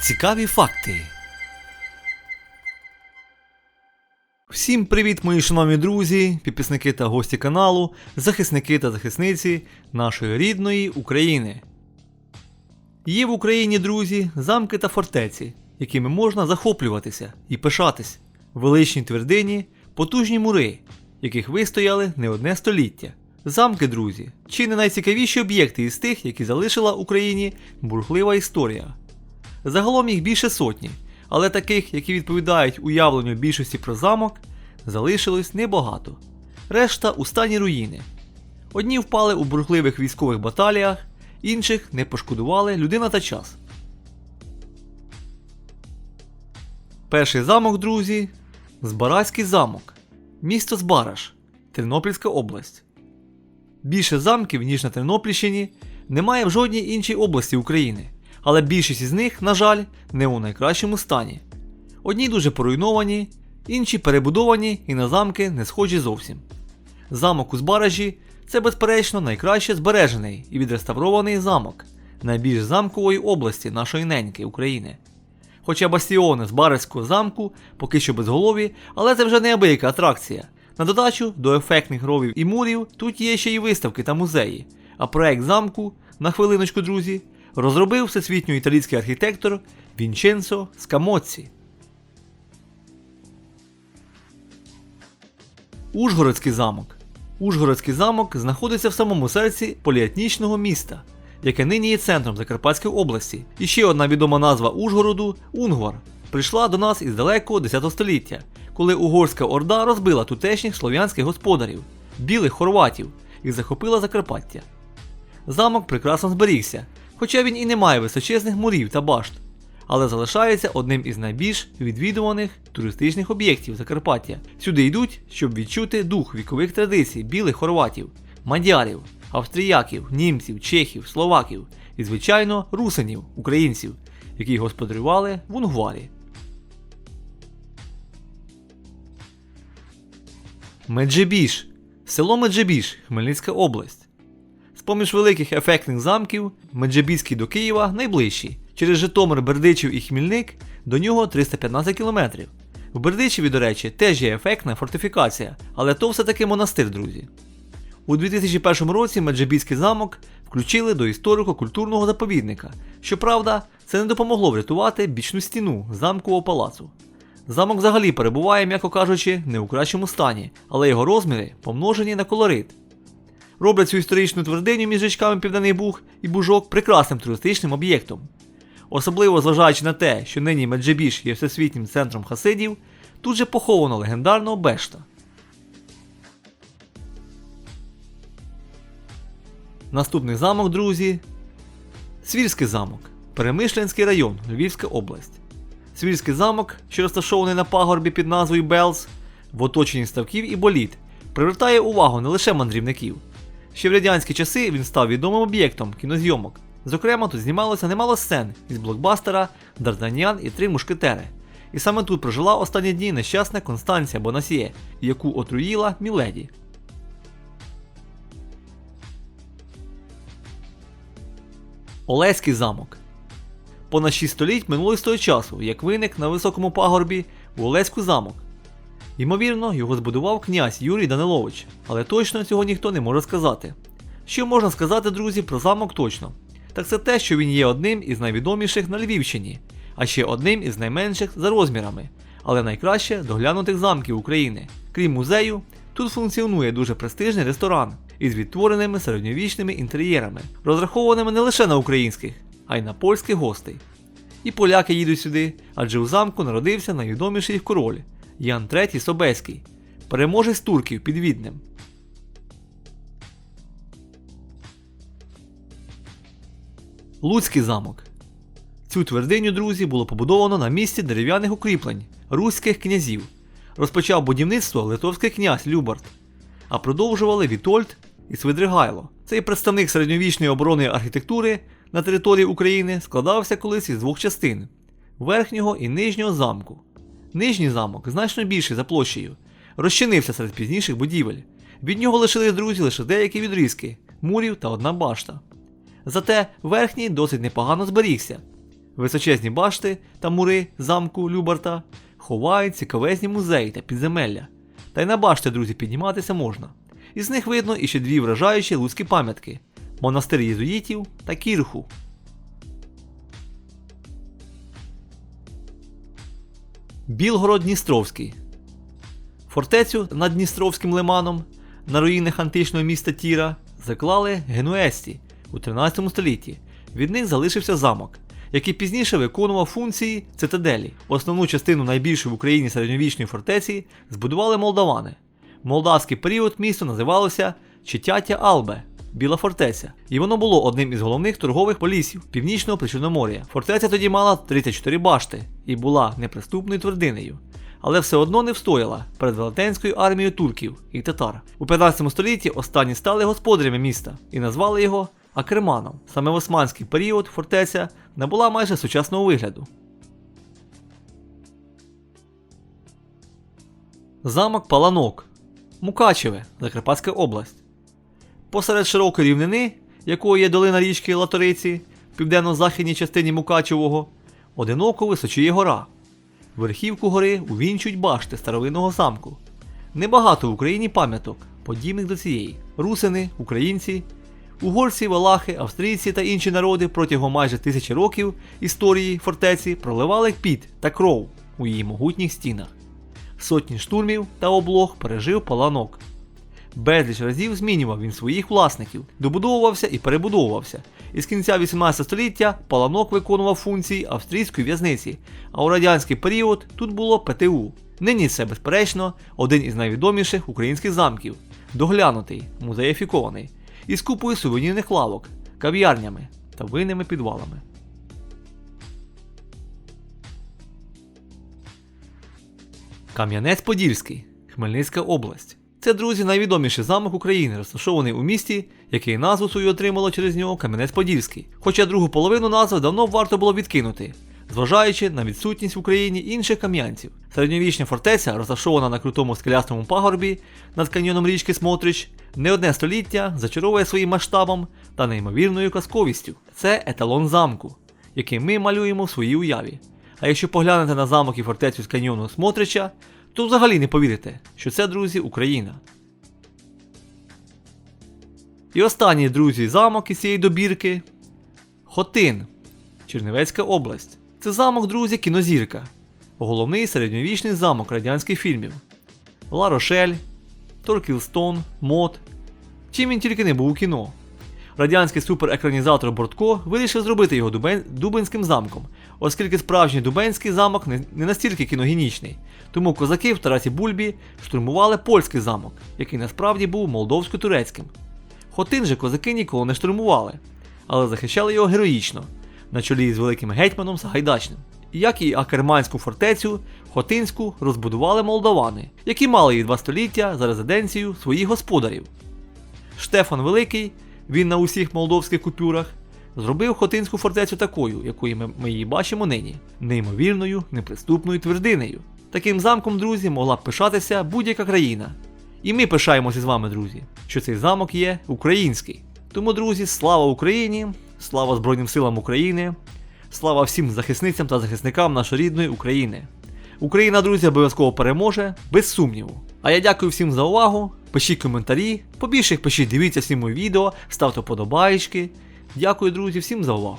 Цікаві факти. Всім привіт, мої шановні друзі, підписники та гості каналу, захисники та захисниці нашої рідної України. Є в Україні, друзі, замки та фортеці, якими можна захоплюватися і пишатись, величні твердині, потужні мури, яких вистояли не одне століття. Замки, друзі, чи не найцікавіші об'єкти із тих, які залишила Україні бурхлива історія. Загалом їх більше сотні, але таких, які відповідають уявленню більшості про замок, залишилось небагато. Решта у стані руїни. Одні впали у бурхливих військових баталіях, інших не пошкодували людина та час. Перший замок, друзі, Збаразький замок. Місто Збараж, Тернопільська область. Більше замків, ніж на Тернопільщині, немає в жодній іншій області України, але більшість із них, на жаль, не у найкращому стані. Одні дуже поруйновані, інші перебудовані і на замки не схожі зовсім. Замок у Збаражі це, безперечно, найкраще збережений і відреставрований замок найбільш замкової області нашої неньки України. Хоча бастіони з Барецького замку поки що безголові, але це вже неабияка атракція. На додачу до ефектних ровів і мурів тут є ще й виставки та музеї. А проект замку, на хвилиночку, друзі, розробив всесвітньо італійський архітектор Вінченцо Скамоцці. Ужгородський замок. Ужгородський замок знаходиться в самому серці поліетнічного міста, яке нині є центром Закарпатської області. І ще одна відома назва Ужгороду Унгвар прийшла до нас із далекого 10 століття, коли угорська орда розбила тутешніх слов'янських господарів, білих хорватів і захопила Закарпаття. Замок прекрасно зберігся, хоча він і не має височезних мурів та башт, але залишається одним із найбільш відвідуваних туристичних об'єктів Закарпаття. Сюди йдуть, щоб відчути дух вікових традицій білих хорватів, мадярів, австріяків, німців, чехів, словаків і, звичайно, русинів, українців, які господарювали в Унгварі. Меджибіж. Село Меджибіж, Хмельницька область. З-поміж великих ефектних замків, Меджибіський до Києва найближчий. Через Житомир, Бердичів і Хмільник до нього 315 кілометрів. В Бердичеві, до речі, теж є ефектна фортифікація, але то все-таки монастир, друзі. У 2001 році Меджибіський замок включили до історико-культурного заповідника. Щоправда, це не допомогло врятувати бічну стіну замкового палацу. Замок взагалі перебуває, м'яко кажучи, не у кращому стані, але його розміри помножені на колорит. Роблять цю історичну твердиню між річками Південний Буг і Бужок прекрасним туристичним об'єктом. Особливо зважаючи на те, що нині Меджибіж є всесвітнім центром хасидів, тут же поховано легендарного Бешта. Наступний замок, друзі. Свірський замок. Перемишленський район, Львівська область. Свірський замок, що розташований на пагорбі під назвою Белз, в оточенні ставків і боліт, привертає увагу не лише мандрівників. Ще в радянські часи він став відомим об'єктом кінозйомок. Зокрема, тут знімалося немало сцен із блокбастера Д'Артаньян і Три мушкетери. І саме тут прожила останні дні нещасна Констанція Бонасьє, яку отруїла Міледі. Олеський замок. Понад 6 століть минуло з того часу, як виник на високому пагорбі у Олеську замок. Ймовірно, його збудував князь Юрій Данилович, але точно цього ніхто не може сказати. Що можна сказати, друзі, про замок точно? Так це те, що він є одним із найвідоміших на Львівщині, а ще одним із найменших за розмірами, але найкраще доглянутих замків України. Крім музею, тут функціонує дуже престижний ресторан із відтвореними середньовічними інтер'єрами, розрахованими не лише на українських, а й на польських гостей. І поляки їдуть сюди, адже у замку народився найвідоміший король Ян III Собеський, переможець турків під Віднем. Луцький замок. Цю твердиню, друзі, було побудовано на місці дерев'яних укріплень руських князів. Розпочав будівництво литовський князь Любарт, а продовжували Вітольд і Свидригайло. Цей представник середньовічної оборонної архітектури на території України складався колись із двох частин верхнього і нижнього замку. Нижній замок значно більший за площею, розчинився серед пізніших будівель. Від нього лишились друзі лише деякі відрізки, мурів та одна башта. Зате верхній досить непогано зберігся. Височезні башти та мури замку Любарта ховають цікавезні музеї та підземелля. Та й на башти, друзі, підніматися можна. Із них видно і ще дві вражаючі луцькі пам'ятки монастир єзуїтів та кірху. Білгород Дністровський. Фортецю над Дністровським лиманом на руїнах античного міста Тіра заклали генуесті у 13 столітті. Від них залишився замок, який пізніше виконував функції цитаделі. Основну частину найбільшої в Україні середньовічної фортеці збудували молдавани. Молдавський період місто називалося Читятя Албе. Біла фортеця, і воно було одним із головних торгових полісів північного Причорномор'я. Фортеця тоді мала 34 башти і була неприступною твердинею, але все одно не встояла перед велетенською армією турків і татар. У 15 столітті останні стали господарями міста і назвали його Акерманом. Саме в османський період фортеця набула майже сучасного вигляду. Замок Паланок, Мукачеве, Закарпатська область. Посеред широкої рівнини, якою є долина річки Латориці в південно-західній частині Мукачевого, одиноко височіє гора. Верхівку гори увінчують башти старовинного замку. Небагато в Україні пам'яток, подібних до цієї. Русини, українці, угорці, валахи, австрійці та інші народи протягом майже тисячі років історії фортеці проливали піт та кров у її могутніх стінах. Сотні штурмів та облог пережив паланок. Безліч разів змінював він своїх власників, добудовувався і перебудовувався. І з кінця 18 століття паланок виконував функції австрійської в'язниці, а у радянський період тут було ПТУ. Нині це, безперечно, один із найвідоміших українських замків, доглянутий, музеїфікований, із купою сувенірних лавок, кав'ярнями та винними підвалами. Кам'янець-Подільський, Хмельницька область. Це, друзі, найвідоміший замок України, розташований у місті, який назву свою отримало через нього Кам'янець-Подільський. Хоча другу половину назви давно варто було відкинути, зважаючи на відсутність в Україні інших кам'янців. Середньовічна фортеця, розташована на крутому скелястому пагорбі над каньйоном річки Смотрич, не одне століття зачаровує своїм масштабом та неймовірною казковістю. Це еталон замку, який ми малюємо в своїй уяві. А якщо поглянете на замок і фортецю з каньйону Смотрича, то взагалі не повірите, що це, друзі, Україна. І останній, друзі, замок із цієї добірки Хотин, Чернівецька область. Це замок, друзі, кінозірка. Головний середньовічний замок радянських фільмів. Ла Рошель, Торкілстон, Мот. Чим він тільки не був у кіно. Радянський суперекранізатор Бортко вирішив зробити його Дубен... Дубенським замком, оскільки справжній Дубенський замок не, настільки кіногенічний. Тому козаки в Тарасі Бульбі штурмували польський замок, який насправді був молдовсько-турецьким. Хотин же козаки ніколи не штурмували, але захищали його героїчно, на чолі з великим гетьманом Сагайдачним. Як і Акерманську фортецю, Хотинську розбудували молдавани, які мали її два століття за резиденцію своїх господарів. Штефан Великий, він на усіх молдовських купюрах, зробив Хотинську фортецю такою, якою ми, ми її бачимо нині, неймовірною, неприступною твердинею. Таким замком, друзі, могла б пишатися будь-яка країна. І ми пишаємося з вами, друзі, що цей замок є український. Тому, друзі, слава Україні, слава Збройним силам України, слава всім захисницям та захисникам нашої рідної України. Україна, друзі, обов'язково переможе, без сумніву. А я дякую всім за увагу. Пишіть коментарі, побільше їх пишіть, дивіться всі мої відео, ставте подобаєчки. Дякую, друзі, всім за увагу.